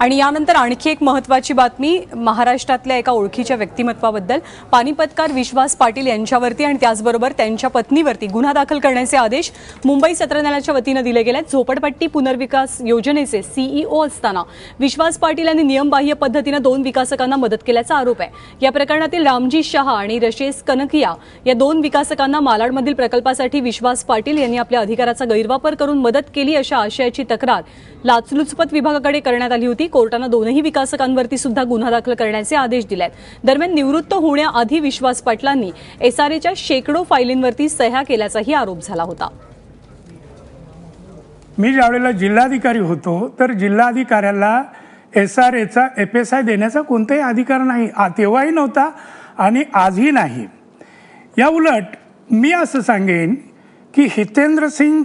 आणि यानंतर आणखी एक महत्वाची बातमी महाराष्ट्रातल्या एका ओळखीच्या व्यक्तिमत्वाबद्दल. पानिपतकार विश्वास पाटील यांच्यावरती आणि त्याचबरोबर त्यांच्या पत्नीवरती गुन्हा दाखल करण्याचे आदेश मुंबई सत्र न्यायालयाच्या वतीनं दिले गेले आहेत. झोपडपट्टी पुनर्विकास योजनेचे सीईओ असताना विश्वास पाटील यांनी नियमबाह्य पद्धतीनं दोन विकासकांना मदत केल्याचा आरोप आहे. या प्रकरणातील रामजी शहा आणि रशेस कनकिया या दोन विकासकांना मालाडमधील प्रकल्पासाठी विश्वास पाटील यांनी आपल्या अधिकाराचा गैरवापर करून मदत केली अशा आशयाची तक्रार लाचलुचपत विभागाकडे करण्यात आली होती. कोर्टानं दोनही विकासकांवरती सुद्धा गुन्हा दाखल करण्याचे आदेश दिले आहेत दरम्यान निवृत्त होण्याआधी विश्वास पाटलांनी एसआरएच्या शेकडो फायलींवरती सह्या केल्याचाही आरोप झाला होता. मी ज्यावेळेला जिल्हाधिकारी होतो तर जिल्हाधिकाऱ्याला एस आर एचा एफ एस आय देण्याचा कोणताही अधिकार नाही. तेव्हाही नव्हता आणि आजही नाही. या उलट मी असं सांगेन की हितेंद्र सिंग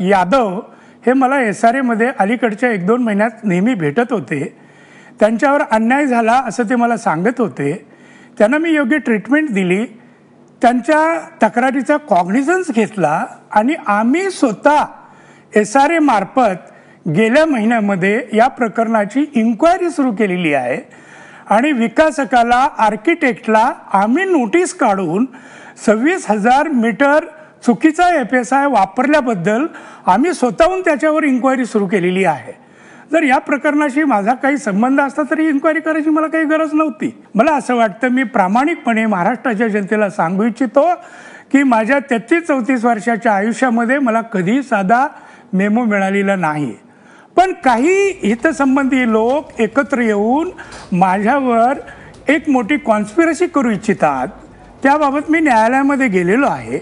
यादव हे मला एस आर एमध्ये अलीकडच्या एक दोन महिन्यात नेहमी भेटत होते. त्यांच्यावर अन्याय झाला असं ते मला सांगत होते. त्यांना मी योग्य ट्रीटमेंट दिली. त्यांच्या तक्रारीचा कॉग्निझन्स घेतला आणि आम्ही स्वतः एस आर एमार्फत गेल्या महिन्यामध्ये या प्रकरणाची इन्क्वायरी सुरू केलेली आहे. आणि विकासकाला आर्किटेक्टला आम्ही नोटीस काढून सव्वीस हजार मीटर चुकीचा एफ एस आय वापरल्याबद्दल आम्ही स्वतःहून त्याच्यावर इन्क्वायरी सुरू केलेली आहे. जर या प्रकरणाशी माझा काही संबंध असता तरी इन्क्वायरी करायची मला काही गरज नव्हती. मला असं वाटतं मी प्रामाणिकपणे महाराष्ट्राच्या जनतेला सांगू इच्छितो की माझ्या तेहतीस चौतीस वर्षाच्या आयुष्यामध्ये मला कधी साधा मेमो मिळालेला नाही. पण काही हितसंबंधी लोक एकत्र येऊन माझ्यावर एक मोठी कॉन्स्पिरसी करू इच्छितात. त्याबाबत मी न्यायालयामध्ये गेलेलो आहे.